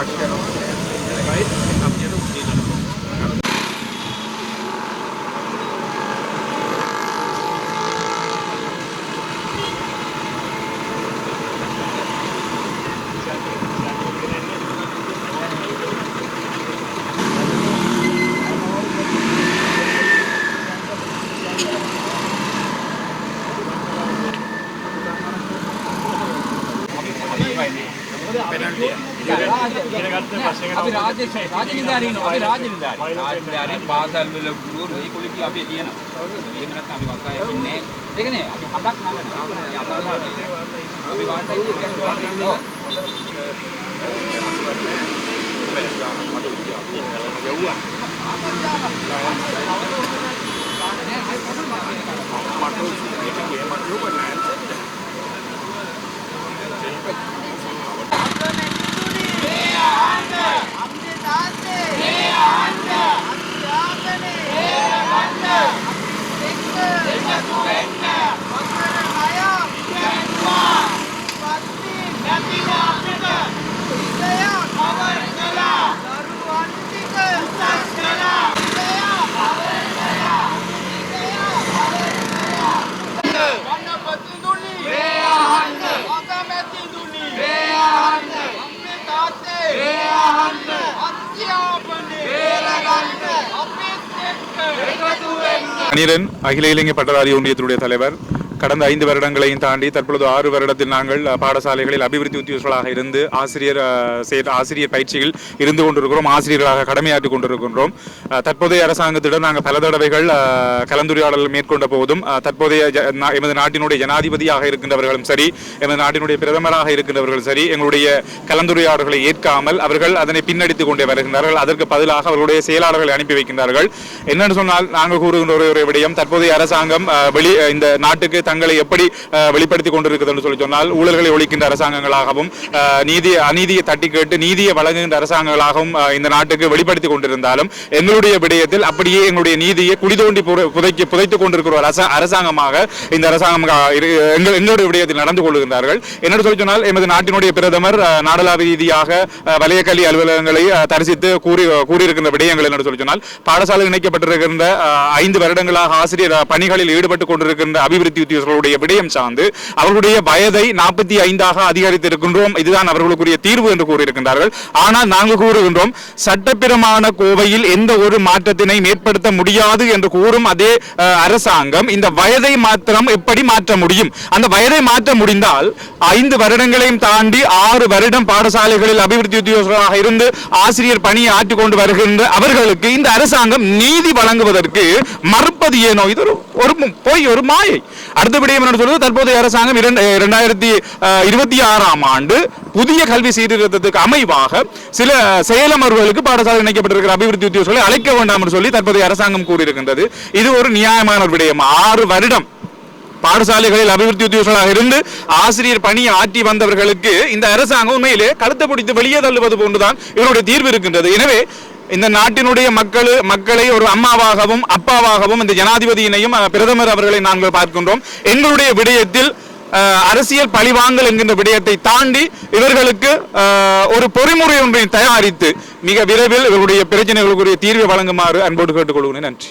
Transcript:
aktien och rätt att genom tiden. Penalti. අපි රාජ්‍ය රාජ්‍ය නිලධාරීන් අපි රාජ්‍ය නිලධාරීන් රාජ්‍ය නිලධාරීන් පාසල් වල ගුරු රොයි කොලිටි අපි එළියන එහෙම නැත්නම් අපි වක්කාය ඉන්නේ ඒකනේ අපි හදක් නගන අපි වාටයි යවුවා මට ඒක ගේමක් නෙවෙයි නෑ மணிரன் அகில இலங்கை பட்டதாரி ஒன்றியத்தினுடைய தலைவர் கடந்த ஐந்து வருடங்களையும் தாண்டி தற்பொழுது ஆறு வருடத்தில் நாங்கள் பாடசாலைகளில் அபிவிருத்தி உத்தியோகர்களாக இருந்து ஆசிரியர் ஆசிரியர் பயிற்சியில் இருந்து கொண்டிருக்கிறோம் ஆசிரியர்களாக கடமையாற்றி கொண்டிருக்கின்றோம். தற்போதைய அரசாங்கத்திடம் நாங்கள் பல தடவைகள் கலந்துரையாடல் மேற்கொண்ட போதும் தற்போதைய ஜ- நா- எமது நாட்டினுடைய ஜனாதிபதியாக இருக்கின்றவர்களும் சரி எமது நாட்டினுடைய பிரதமராக இருக்கின்றவர்களும் சரி எங்களுடைய கலந்துரையாடல்களை ஏற்காமல் அவர்கள் அதனை பின்னடித்துக் கொண்டே வருகின்றார்கள். அதற்கு பதிலாக அவர்களுடைய செயலாளர்களை அனுப்பி வைக்கின்றார்கள். என்னென்னு சொன்னால் நாங்கள் கூறுகின்ற ஒரு விடயம் தற்போதைய அரசாங்கம் வெளி இந்த நாட்டுக்கு தங்களை எப்படி வெளிப்படுத்தி கொண்டிருக்கிறது என்று சொல்லி சொன்னால் ஊழல்களை ஒழிக்கின்ற அரசாங்கங்களாகவும் நீதி அநீதியை தட்டி கேட்டு நீதியை வழங்குகின்ற அரசாங்கங்களாகவும் இந்த நாட்டுக்கு வெளிப்படுத்திக் கொண்டிருந்தாலும் எங்களுடைய விடயத்தில் அப்படியே எங்களுடைய நீதியை குடிதோண்டி புதைக்கி புதைத்துக் கொண்டிருக்கிற ஒரு அரச- அரசாங்கமாக இந்த அரசாங்கம் எங்கள் எங்களுடைய விடயத்தில் நடந்து கொள்கின்றார்கள் என்னென்னு சொல்லி சொன்னால் எமது நாட்டினுடைய பிரதமர் அஹ், நாடளாவிய ரீதியாக அஹ், அலுவலகங்களை தரிசித்து கூறி கூறியிருக்கின்ற விடயங்கள் என்று சொல்லி சொன்னால் பாடசாலை இணைக்கப்பட்டிருக்கின்ற ஐந்து வருடங்களாக ஆசிரியர் பணிகளில் ஈடுபட்டுக் கொண்டிருக்கின்ற அபிவிருத்தி உத்தியோகர்களுடைய விடயம் சார்ந்து அவர்களுடைய வயதை நாற்பத்தி ஐந்தாக அதிகரித்திருக்கின்றோம். இதுதான் அவர்களுக்குரிய தீர்வு என்று கூறியிருக்கின்றார்கள். ஆனால் நாங்கள் கூறுகின்றோம் சட்டப்பிரமான கோவையில் எந்த ஒரு மாற்றத்தினை மேற்படுத்த முடியாது என்று கூறும் அதே அரசாங்கம் இந்த வயதை மாத்திரம் எப்படி மாற்ற முடியும்? அந்த வயதை மாற்ற முடிந்தால் ஐந்து வருடங்களையும் தாண்டி ஆறு வருடம் பாடசாலைகளில் அபிவிருத்தி உத்தியோகராக இருந்து ஆசிரியர் பணியை ஆற்றிக்கொண்டு வருகின்ற அவர்களுக்கு இந்த அரசாங்கம் நீதி வழங்குவதற்கு மறுப்பது ஏனோ? இது ஒரு ஒரு பொய் ஒரு மாயை. அடுத்த விடயம் என்ன சொல்வது தற்போதைய அரசாங்கம் இரண்டாயிரத்தி இருபத்தி ஆறாம் ஆண்டு புதிய கல்வி சீர்திருத்தத்துக்கு அமைவாக சில செயலமர்வுகளுக்கு பாடசாலை இணைக்கப்பட்டிருக்கிற அபிவிருத்தி உத்தியோகங்களை அழைக்க வேண்டாம் என்று சொல்லி தற்போதைய அரசாங்கம் கூறியிருக்கின்றது. இது ஒரு நியாயமான ஒரு விடயம். ஆறு வருடம் பாடசாலைகளில் அபிவிருத்தி உத்தியோகர்களாக இருந்து ஆசிரியர் பணி ஆற்றி வந்தவர்களுக்கு இந்த அரசாங்கம் உண்மையிலே கழுத்தை பிடித்து வெளியே தள்ளுவது போன்றுதான் இவருடைய தீர்வு இருக்கின்றது. எனவே இந்த நாட்டினுடைய மக்கள் மக்களை ஒரு அம்மாவாகவும் அப்பாவாகவும் இந்த ஜனாதிபதியினையும் பிரதமர் அவர்களை நாங்கள் பார்க்கின்றோம். எங்களுடைய விடயத்தில் அரசியல் பழிவாங்கல் என்கின்ற விடயத்தை தாண்டி இவர்களுக்கு ஒரு பொறிமுறை ஒன்றை தயாரித்து மிக விரைவில் இவருடைய பிரச்சனைகளுக்குரிய தீர்வை வழங்குமாறு அன்போடு கேட்டுக்கொள்கிறேன். நன்றி.